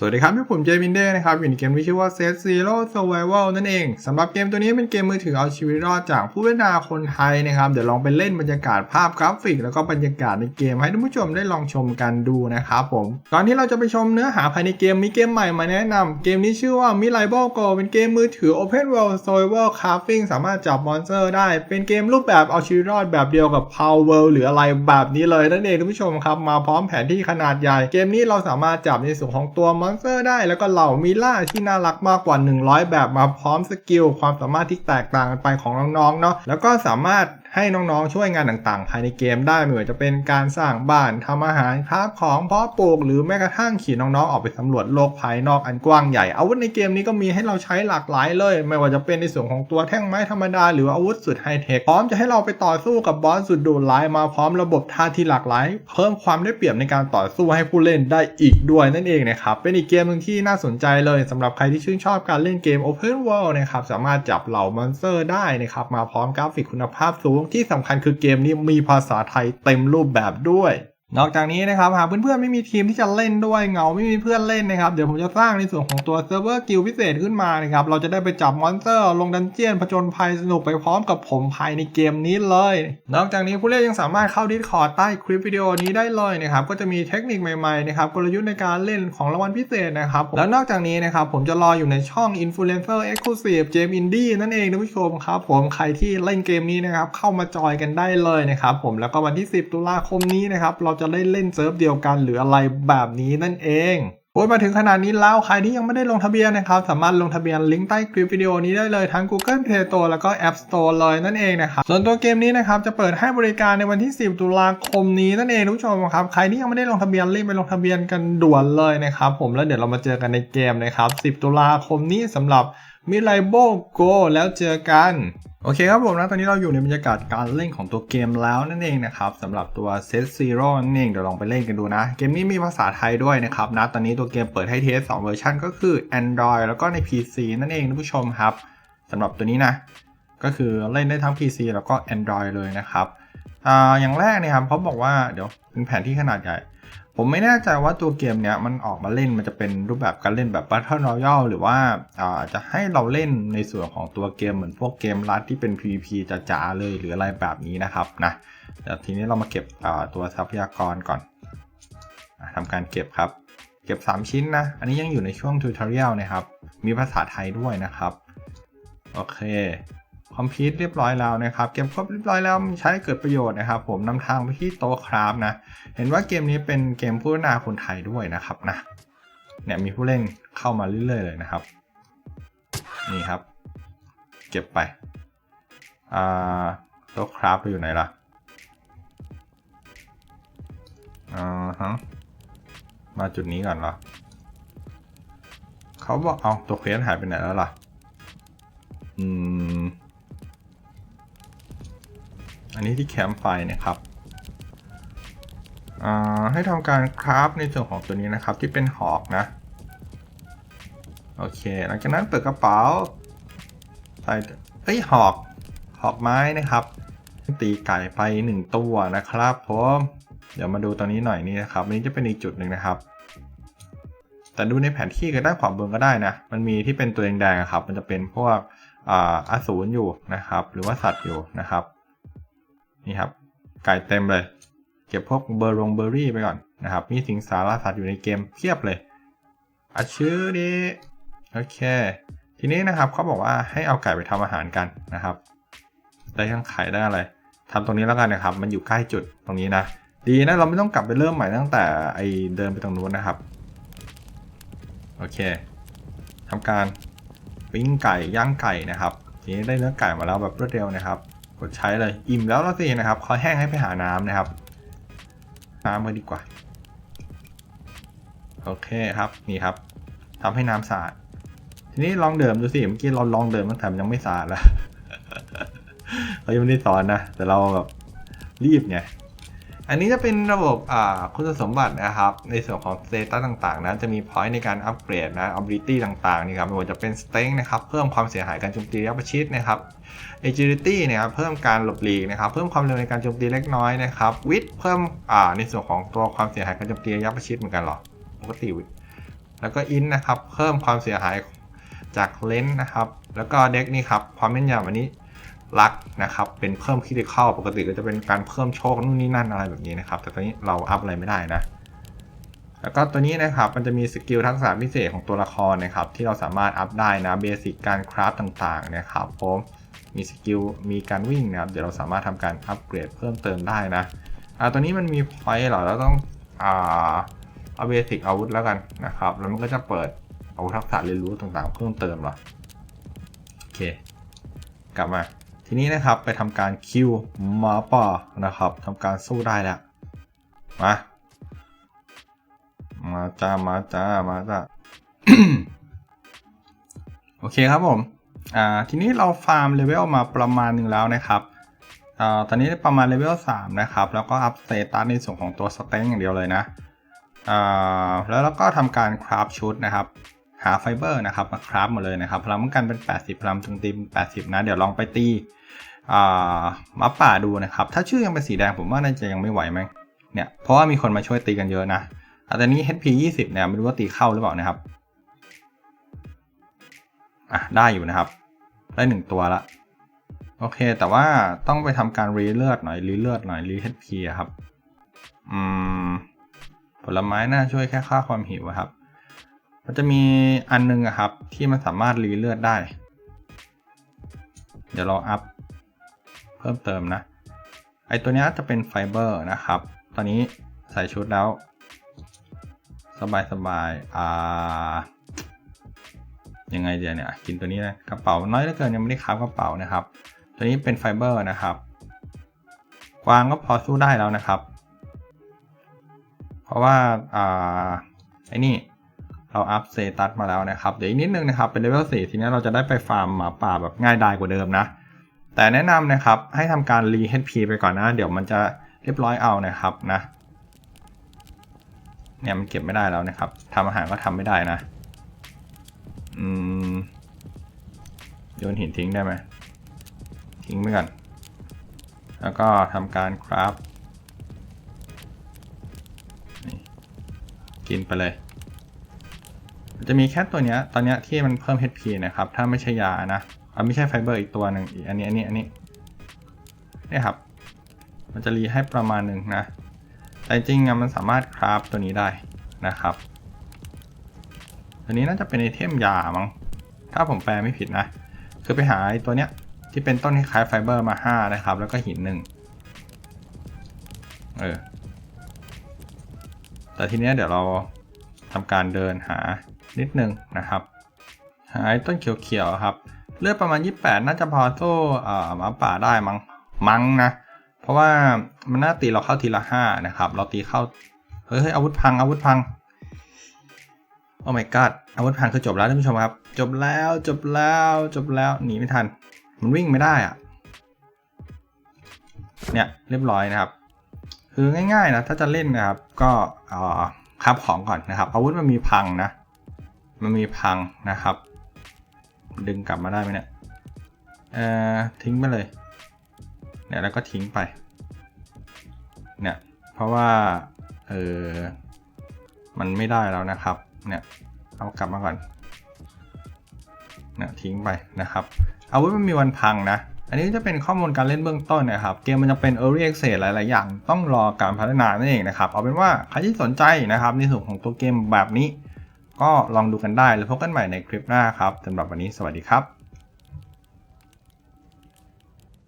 สวัสดีครับ พี่ผมเจมินเดนะครับ อยู่ในเกมที่ชื่อว่า Set Zero Survival นั่นเองสำหรับเกมตัวนี้เป็นเกมมือถือเอาชีวิตรอดจากผู้พัฒนาคนไทยนะครับ เดี๋ยวลองไปเล่นบรรยากาศภาพกราฟิก แล้วก็บรรยากาศในเกมให้ท่านผู้ชมได้ลองชมกันดูนะครับผมก่อนที่เราจะไปชมเนื้อหาภายในเกมมีเกมใหม่มาแนะนำเกมนี้ชื่อว่า m i r a b l e Go เป็นเกมมือถือ Open World Survival Crafting สามารถจับมอนสเตอร์ได้ เป็นเกมรูปแบบเอาชีวิตรอดแบบเดียวกับ Power World หรืออะไรแบบนี้เลยนั่นเองท่านผู้ชมครับมาพร้อมแผนที่ขนาดใหญ่ เกมนี้เราสามารถจับในส่วนของตัวมอนเซอร์ได้แล้วก็เหล่ามิล่าที่น่ารักมากกว่า 100 แบบมาพร้อมสกิลความสามารถที่แตกต่างกันไปของน้องๆเนาะแล้วก็สามารถให้น้องๆช่วยงานต่างๆ ภายในเกมได้ไม่ว่าจะเป็นการสร้างบ้านทำอาหารคราฟของเพาะปลูก หรือแม้กระทั่งขี่น้องๆออกไปสำรวจโลกภายนอกอันกว้างใหญ่ อาวุธในเกมนี้ก็มีให้เราใช้หลากหลายเลย ไม่ว่าจะเป็นในส่วนของตัวแท่งไม้ธรรมดาหรืออาวุธสุดไฮเทคพร้อมจะให้เราไปต่อสู้กับบอสสุดดุร้ายมาพร้อมระบบท่าที่หลากหลาย เพิ่มความได้เปรียบในการต่อสู้ให้ผู้เล่นได้อีกด้วยนั่นเองนะครับเป็นอีกเกมหนึ่งที่น่าสนใจเลยสำหรับใครที่ชื่นชอบการเล่นเกม Open World นะครับสามารถจับเหล่ามอนสเตอร์ได้นะครับมาพร้อมกราฟิกคุณภาพสูงที่สำคัญคือเกมนี้มีภาษาไทยเต็มรูปแบบด้วย นอกจากนี้นะครับหากเพื่อนๆไม่มีทีมที่จะเล่นด้วยเงาไม่มีเพื่อนเล่นนะครับ เดี๋ยวผมจะสร้างในส่วนของตัวเซิร์ฟเวอร์กิลพิเศษขึ้นมานะครับ เราจะได้ไปจับมอนสเตอร์ ลงดันเจียนผจญภัยสนุกไปพร้อมกับผมภายในเกมนี้เลย นอกจากนี้ผู้เล่นยังสามารถเข้า Discord ใต้คลิปวิดีโอนี้ได้เลยนะครับ ก็จะมีเทคนิคใหม่ๆนะครับกลยุทธ์ในการเล่นของรางวัลพิเศษนะครับ แล้วนอกจากนี้นะครับผมจะรออยู่ในช่อง Influencer Exclusive เจมอินดี้นั่นเองท่านผู้ชมครับผมใครที่เล่นเกมนี้นะครับเข้ามาจอยกันได้เลยนะครับผมแล้วก็วันที่ 10 ตุลาคมนี้นะครับเราจะได้เล่นเซิร์ฟเดียวกันหรืออะไรแบบนี้นั่นเองโอ้ยมาถึงขนาดนี้แล้วใครที่ยังไม่ได้ลงทะเบียนนะครับสามารถลงทะเบียนลิงก์ใต้คลิปวิดีโอนี้ได้เลยทั้ง Google Play Store แล้วก็ App Store เลยนั่นเองนะครับส่วนตัวเกมนี้นะครับจะเปิดให้บริการในวันที่ 10 ตุลาคมนี้นั่นเองทุกผู้ชมครับใครที่ยังไม่ได้ลงทะเบียนรีบไปลงทะเบียนกันด่วนเลยนะครับผมแล้วเดี๋ยวเรามาเจอกันในเกมนะครับ 10 ตุลาคมนี้สำหรับมิไลโบโกแล้วเจอกัน โอเคครับผมนะตอนนี้เราอยู่ในบรรยากาศการเล่นของตัวเกมแล้วนั่นเองนะครับสำหรับตัว Set Zero นั่นเองเดี๋ยวลองไปเล่นกันดูนะ เกมนี้มีภาษาไทยด้วยนะครับนะตอนนี้ตัวเกมเปิดให้เทส2เวอร์ชันก็คือ Android แล้วก็ใน PC นั่นเองท่านผู้ชมครับสำหรับตัวนี้นะ ก็คือเล่นได้ทั้ง PC แล้วก็ Android เลยนะครับอ่าอย่างแรกเนี่ยครับเขาบอกว่าเดี๋ยวเป็นแผนที่ขนาดใหญ่ ผมไม่แน่ใจว่าตัวเกมเนี้ยมันออกมาเล่นมันจะเป็นรูปแบบการเล่นแบบ Battle Royale หรือว่าอาจะให้เราเล่นในส่วนของตัวเกมเหมือนพวกเกมรัดที่เป็น PVP จ๋าๆเลยหรืออะไรแบบนี้นะครับนะเดี๋ยวทีนี้เรามาเก็บตัวทรัพยากรก่อนทำการเก็บครับ เก็บ 3 ชิ้นนะ อันนี้ยังอยู่ในช่วงทูตอเรียลนะครับ มีภาษาไทยด้วยนะครับ โอเค คอมพิวต์เรียบร้อยแล้วนะครับเก็บครบเรียบร้อยแล้วใช้ให้เกิดประโยชน์นะครับผมนำทางไปที่โต๊ะคราฟนะเห็นว่าเกมนี้เป็นเกมผู้พัฒนาคนไทยด้วยนะครับนะเนี่ยมีผู้เล่นเข้ามาเรื่อยๆเลยนะครับ นี่ครับ เก็บไปอ่าโต๊ะคราฟไปอยู่ไหนล่ะอ่าฮะมาจุดนี้ก่อนเหรอเขาบอกเอาตัวเควสหายไปไหนแล้วล่ะ อืม อันนี้ที่แคมป์ไฟนะครับให้ทำการคราฟในส่วนของตัวนี้นะครับที่เป็นหอกนะ โอเค หลังจากนั้นเปิดกระเป๋าใส่เอ้ยหอกหอกไม้นะครับ ตีไก่ไปหนึ่งตัวนะครับผมเดี๋ยวมาดูตอนนี้หน่อยนี่นะครับนี้จะเป็นอีกจุดหนึ่งนะครับ แต่ดูในแผนที่ก็ได้านขวาบนก็ได้นะ มันมีที่เป็นตัวแดงๆครับ มันจะเป็นพวกอาอสูรอยู่นะครับ หรือว่าสัตว์อยู่นะครับ นี่ครับไก่เต็มเลย เก็บพวกเบอร์รงเบอร์รี่ไปก่อนนะครับ มีสิงสารสัตว์อยู่ในเกมเพียบเลยอะชื่อนี้โอเค ทีนี้นะครับเขาบอกว่าให้เอาไก่ไปทำอาหารกันนะครับ ได้ทั้งไข่ได้อะไรทำตรงนี้แล้วกันนะครับ มันอยู่ใกล้จุดตรงนี้นะ ดีนะเราไม่ต้องกลับไปเริ่มใหม่ตั้งแต่ไอเดินไปตรงนู้นนะครับ โอเคทำการปิ้งไก่ย่างไก่นะครับ ทีนี้ได้เนื้อไก่มาแล้วแบบรวดเร็วนะครับ กดใช้เลยอิ่มแล้วแล้วสินะครับคอยแห้งให้ไปหาน้ำนะครับ น้ำมาดีกว่า โอเคครับนี่ครับทำให้น้ำสะอาดทีนี้ลองเดิมดูสิเมื่อกี้เราลองเดิมตั้งแต่มันยังไม่สะอาดแล้วเรายังไม่ได้สอนนะแต่เราแบบรีบไง อันนี้จะเป็นระบบคุณสมบัตินะครับ ในส่วนของสเตตัสต่างๆนะจะมีพอยต์ในการอัปเกรดนะ ability ต่างๆนี่ครับไม่ว่าจะเป็น strength นะครับ เพิ่มความเสียหายการโจมตีระยะประชิดนะครับ agility นะครับเพิ่มการหลบหลีกนะครับ เพิ่มความเร็วในการโจมตีเล็กน้อยนะครับ wit เพิ่มในส่วนของตัวความเสียหายการโจมตีระยะประชิดเหมือนกันหรอปกติ wit แล้วก็อินนะครับ เพิ่มความเสียหายจากเลนส์นะครับ แล้วก็เด็กนี่ครับความแม่นยำอันนี้ ลักนะครับเป็นเพิ่มคิดเข้าปกติก็จะเป็นการเพิ่มโชคนู่นนี่นั่นอะไรแบบนี้นะครับ แต่ตอนนี้เราอัพอะไรไม่ได้นะ แล้วก็ตัวนี้นะครับมันจะมีสกิลทักษะพิเศษของตัวละครนะครับ ที่เราสามารถอัพได้นะเบสิกการคราฟต่างๆนะครับผมมีสกิลมีการวิ่งนะครับเดี๋ยวเราสามารถทำการอัปเกรดเพิ่มเติมได้นะอ่าตัวนี้มันมีไฟเหรอเราต้องอ่าเอาเบสิกอาวุธแล้วกันนะครับแล้วมันก็จะเปิดอาวุธทักษะเรียนรู้ต่างๆ เพิ่มเติมเหรอโอเค กลับมา ทีนี้นะครับไปทำการคิวหมาป่านะครับทำการสู้ได้แล้วมามาจ้ามาจ้ามาจ้าโอเคครับผมอ่าทีนี้เราฟาร์มเลเวลมาประมาณหนึ่งแล้วนะครับอ่าตอนนี้ประมาณเลเวล3นะครับ แล้วก็อัพสเตตัสในส่วนของตัวสเต็งอย่างเดียวเลยนะอ่าแล้วเราก็ทำการคราฟชุดนะครับหาไฟเบอร์นะครับมาคราฟหมดเลยนะครับพลังป้องกันเป็น 80พลังโจมตีเป็น 80 นะ เดี๋ยวลองไปตี มาป่าดูนะครับ ถ้าชื่อยังเป็นสีแดงผมว่าน่าจะยังไม่ไหวไหมเนี่ยเพราะว่ามีคนมาช่วยตีกันเยอะนะอันนี้ HP 20เนี่ยไม่รู้ว่าตีเข้าหรือเปล่านะครับอะได้อยู่นะครับ ได้หนึ่งตัวละโอเค แต่ว่าต้องไปทำการรีเลือดหน่อยรีเลือดหน่อยรี HP ครับ อืม ผลไม้น่าช่วยแค่ค่าความหิวครับ มันจะมีอันนึงอะครับ ที่มันสามารถรีเลือดได้ เดี๋ยวเราอัพ เพิ่มเติมนะ ไอตัวนี้จะเป็นไฟเบอร์นะครับ ตอนนี้ใส่ชุดแล้ว สบายสบายอ่ายังไงเดี๋ยวเนี่ยกินตัวนี้นะกระเป๋าน้อยเหลือเกินยังไม่ได้ค้ากระเป๋านะครับ ตัวนี้เป็นไฟเบอร์นะครับกวางก็พอสู้ได้แล้วนะครับ เพราะว่าอ่าไอ้นี่เราอัพเซตัสมาแล้วนะครับ เดี๋ยวอีกนิดนึงนะครับ เป็นเลเวล4ทีนี้เราจะได้ไปฟาร์มหมาป่าแบบง่ายดายกว่าเดิมนะ แต่แนะนำนะครับให้ทำการรี HP ไปก่อนนะ เดี๋ยวมันจะเรียบร้อยเอานะครับนะเนี่ยมันเก็บไม่ได้แล้วนะครับทำอาหารก็ทำไม่ได้นะอืมโยนหินทิ้งได้ไหมทิ้งไปก่อนแล้วก็ทำการคราฟกินไปเลย จะมีแค่ตัวเนี้ยตอนเนี้ยที่มันเพิ่ม HP นะครับ ถ้าไม่ใช่ยานะ อ่าไม่ใช่ไฟเบอร์อีกตัวหนึ่งอีกอันนี้อันนี้อันนี้นี่ครับ มันจะรีให้ประมาณหนึ่งนะ แต่จริงๆมันสามารถคราฟตัวนี้ได้นะครับ ตัวนี้น่าจะเป็นไอเทมยามั้งถ้าผมแปลไม่ผิดนะ คือไปหาตัวเนี้ยที่เป็นต้นคล้ายไฟเบอร์มา 5 นะครับ แล้วก็หินหนึ่งเออ แต่ทีเนี้ยเดี๋ยวเราทำการเดินหานิดนึงนะครับ หาต้นเขียวๆครับ เลือดประมาณ 28 น่าจะพอโซ่อ่าหมาป่าได้มั้งมั้งนะ เพราะว่ามันน่าตีเราเข้าทีละห้านะครับ เราตีเข้าเฮ้ยเฮ้ยอาวุธพังอาวุธพังโอ้ my god อาวุธพังคือจบแล้วท่านผู้ชมครับ จบแล้วจบแล้วจบแล้วหนีไม่ทัน มันวิ่งไม่ได้อะเนี่ยเรียบร้อยนะครับ คือง่ายๆนะถ้าจะเล่นนะครับ ก็อ่อคับของก่อนนะครับ อาวุธมันมีพังนะ มันมีพังนะครับ ดึงกลับมาได้ไหมเนี่ยเอ่อทิ้งไปเลย เนี่ยแล้วก็ทิ้งไป เนี่ยเพราะว่าเออมันไม่ได้แล้วนะครับ เนี่ยเอากลับมาก่อน เนี่ยทิ้งไปนะครับ อาวุธมันมีวันพังนะ อันนี้จะเป็นข้อมูลการเล่นเบื้องต้นนะครับ เกมมันจะเป็น Early Access หลาย ๆ อย่าง ต้องรอการพัฒนานั่นเองนะครับ เอาเป็นว่าใครที่สนใจนะครับในส่วนของตัวเกมแบบนี้ ก็ลองดูกันได้แล้วพบกันใหม่ในคลิปหน้าครับสำหรับวันนี้สวัสดีครับ